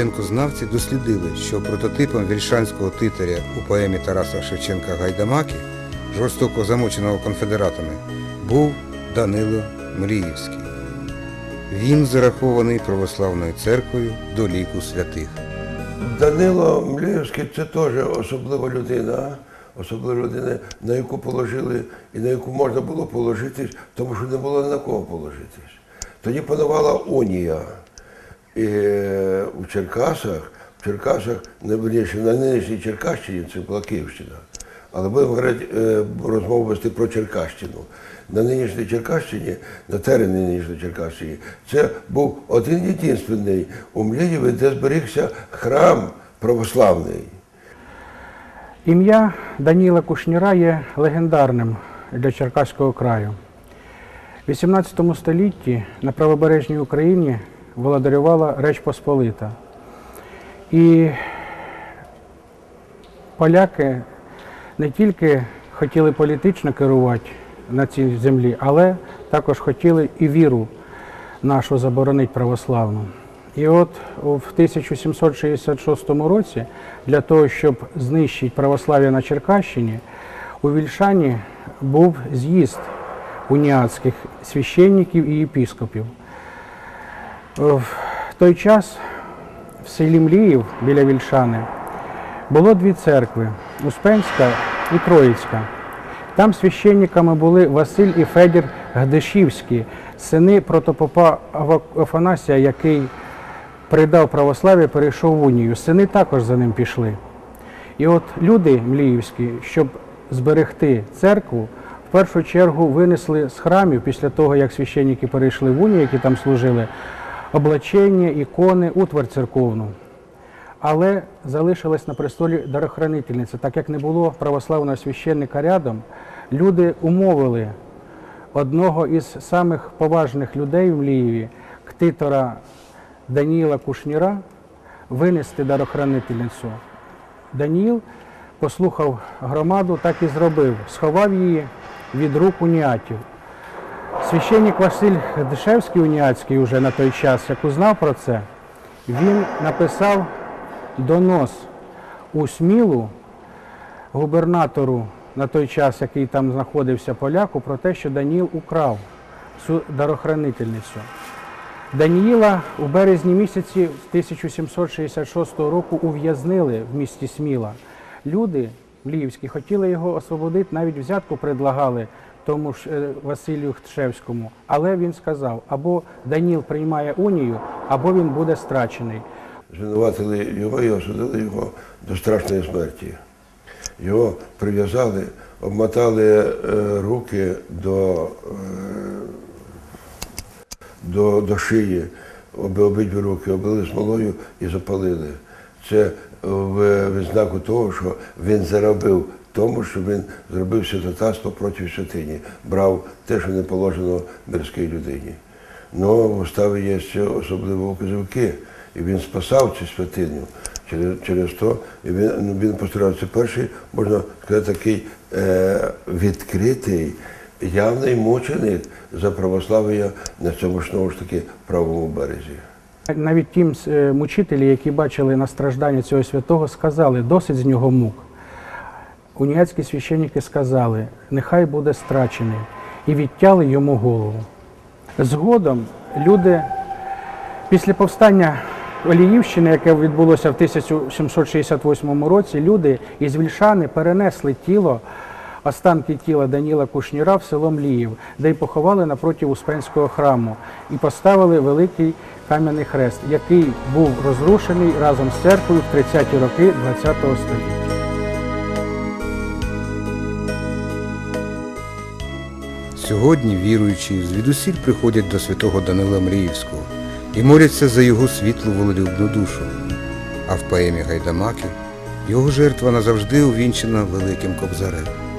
Шевченкознавці дослідили, що прототипом вільшанського титаря у поемі Тараса Шевченка Гайдамаки, жорстоко замоченого конфедератами, був Данило Мріївський. Він зарахований православною церквою до ліку святих. Данило Мліївський це теж особлива людина, особлива людина, на яку положили і на яку можна було положитись, тому що не було на кого положитись. Тоді панувала унія. І е, у Черкасах, в Черкасах, не верніше, на нинішній Черкащині, це була Київщина. Але будемо говорити, е, розмову вести про Черкащину. На нинішній Черкащині, на терені нинішньої Черкащині, це був один єдинственний у Млієві, де зберігся храм православний. Ім'я Даніла Кушніра є легендарним для Черкаського краю. У XVIII столітті на правобережній Україні володарювала Реч Посполита. І поляки не тільки хотіли політично керувати на цій землі, але також хотіли і віру нашу заборонити православну. І от в 1766 році для того, щоб знищити православ'я на Черкащині, у Вільшані був з'їзд уніатських священників і єпіскопів. В той час в селі Мліїв біля Вільшани було дві церкви Успенська і Троїцька. Там священниками були Василь і Федір Гдешівські, сини протопопа Афанасія, який придав православ'я, перейшов в унію. Сини також за ним пішли. І от люди мліївські, щоб зберегти церкву, в першу чергу винесли з храмів після того, як священники перейшли в унію, які там служили, облачення, ікони, утвар церковну. Але залишилась на престолі дарохранительниця. Так як не було православного священника рядом, люди умовили одного із самих поважних людей в Млієві, ктитора Даніла Кушніра, винести дарохранительницю. Даніл послухав громаду, так і зробив, сховав її від рук уніатів. Священник Василь Дешевський уніатський уже на той час, як узнав про це, він написав донос у Смілу губернатору на той час, який там знаходився поляку, про те, що Даніл украв цю дарохранительницю. Даніїла у березні місяці 1766 року ув'язнили в місті Сміла. Люди мліївські хотіли його освободити, навіть взятку предлагали тому ж е, Василію Хтшевському. Але він сказав, або Даніл приймає унію, або він буде страчений. Звинуватили його і осудили його до страшної смерті. Його прив'язали, обмотали е, руки до, е, до, до шиї, обидві руки облили смолою і запалили. Це в відзнаку того, що він заробив тому, що він зробив святотатство проти святині, брав те, що не положено мирській людині. Ну, в уставі є особливо указівки, і він спасав цю святиню. Через, через то і він, ну, він постарався перший, можна сказати, такий е, відкритий, явний мученик за православ'я на цьому ж знову ж таки правому березі. Навіть ті е, мучителі, які бачили на страждання цього святого, сказали, досить з нього мук. Уніатські священники сказали, нехай буде страчений, і відтяли йому голову. Згодом люди після повстання Оліївщини, яке відбулося в 1768 році, люди із Вільшани перенесли тіло, останки тіла Даніла Кушніра в село Мліїв, де й поховали напроти Успенського храму і поставили великий кам'яний хрест, який був розрушений разом з церквою в 30-ті роки ХХ століття. Сьогодні віруючі звідусіль приходять до святого Данила Мріївського і моляться за його світлу волелюбну душу. А в поемі Гайдамаки його жертва назавжди увінчена великим кобзарем.